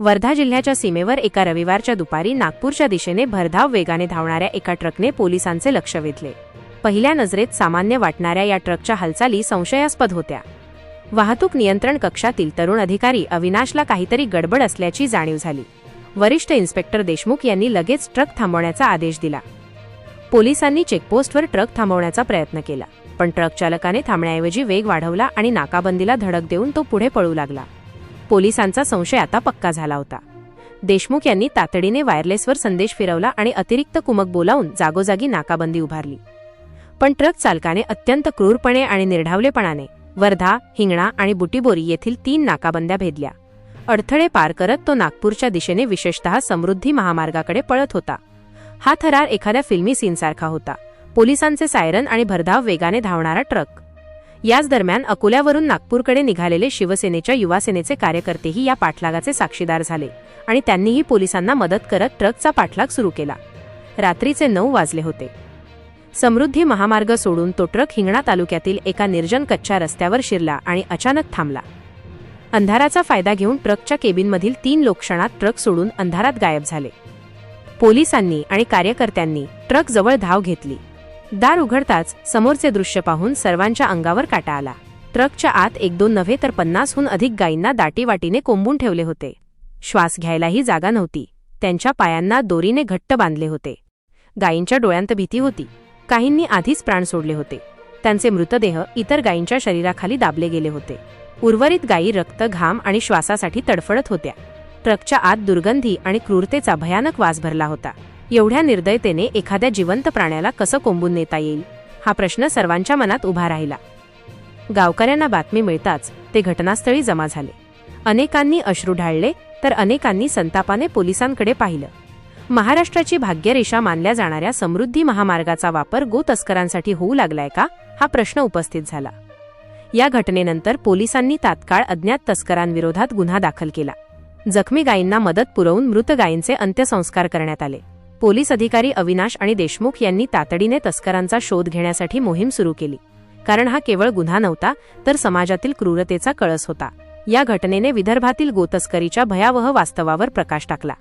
वर्धा जिल्ह्याच्या सीमेवर एका रविवारच्या दुपारी नागपूरच्या दिशेने भरधाव वेगाने धावणाऱ्या एका ट्रकने पोलिसांचे लक्ष वेधले. पहिल्या नजरेत सामान्य वाटणाऱ्या या ट्रकच्या हालचाली संशयास्पद होत्या. वाहतूक नियंत्रण कक्षातील तरुण अधिकारी अविनाशला काहीतरी गडबड असल्याची जाणीव झाली. वरिष्ठ इन्स्पेक्टर देशमुख यांनी लगेच ट्रक थांबवण्याचा आदेश दिला. पोलिसांनी चेकपोस्टवर ट्रक थांबवण्याचा प्रयत्न केला पण ट्रक चालकाने थांबण्याऐवजी वेग वाढवला आणि नाकाबंदीला धडक देऊन तो पुढे पळू लागला. पोलिसांचा संशय आता पक्का झाला होता. देशमुख यांनी तातडीने वायरलेसवर संदेश फिरवला आणि अतिरिक्त कुमक बोलावून जागोजागी नाकाबंदी उभारली. पण ट्रक चालकाने अत्यंत क्रूरपणे आणि निर्ढावलेपणाने वर्धा हिंगणा आणि बुटीबोरी येथील तीन नाकाबंद्या भेदल्या. अडथळे पार करत तो नागपूरच्या दिशेने विशेषतः समृद्धी महामार्गाकडे पळत होता. हा थरार एखाद्या फिल्मी सीनसारखा होता. पोलिसांचे सायरन आणि भरधाव वेगाने धावणारा ट्रक. याच दरम्यान अकोल्यावरून नागपूरकडे निघालेले शिवसेनेच्या युवासेनेचे कार्यकर्तेही या पाठलागाचे साक्षीदार झाले आणि त्यांनीही पोलिसांना मदत करत ट्रकचा पाठलाग सुरू केला. रात्रीचे नऊ वाजले होते. समृद्धी महामार्ग सोडून तो ट्रक हिंगणा तालुक्यातील एका निर्जन कच्च्या रस्त्यावर शिरला आणि अचानक थांबला. अंधाराचा फायदा घेऊन ट्रकच्या केबिनमधील तीन लोक क्षणात ट्रक सोडून अंधारात गायब झाले. पोलिसांनी आणि कार्यकर्त्यांनी ट्रक जवळ धाव घेतली. दार उघडताच समोरचे दृश्य पाहून सर्वांच्या अंगावर काटा आला. ट्रकच्या आत एक दोन नव्हे तर पन्नासहून अधिक गायींना दाटीवाटीने कोंबून ठेवले होते. श्वास घ्यायलाही जागा नव्हती. त्यांच्या पायांना दोरीने घट्ट बांधले होते. गायींच्या डोळ्यांत भीती होती. काहींनी आधीच प्राण सोडले होते. त्यांचे मृतदेह इतर गायींच्या शरीराखाली दाबले गेले होते. उर्वरित गायी रक्त घाम आणि श्वासासाठी तडफडत होत्या. ट्रकच्या आत दुर्गंधी आणि क्रूरतेचा भयानक वास भरला होता. एवढ्या निर्दयतेने एखाद्या जिवंत प्राण्याला कसं कोंबून नेता येईल? हा प्रश्न सर्वांच्या मनात उभा राहिला. गावकऱ्यांना बातमी मिळताच ते घटनास्थळी जमा झाले. अनेकांनी अश्रू ढाळले तर अनेकांनी संतापाने पोलिसांकडे पाहिलं. महाराष्ट्राची भाग्यरेषा मानल्या जाणाऱ्या समृद्धी महामार्गाचा वापर गो तस्करांसाठी होऊ लागलाय का? हा प्रश्न उपस्थित झाला. या घटनेनंतर पोलिसांनी तात्काळ अज्ञात तस्करांविरोधात गुन्हा दाखल केला. जखमी गायींना मदत पुरवून मृत गायींचे अंत्यसंस्कार करण्यात आले. पोलीस अधिकारी अविनाश आणि देशमुख यांनी तातडीने तस्करांचा शोध घेण्यासाठी मोहीम सुरू केली. कारण हा केवळ गुन्हा नव्हता तर समाजातील क्रूरतेचा कळस होता. या घटनेने विदर्भातील गोतस्करीच्या भयावह वास्तवावर प्रकाश टाकला.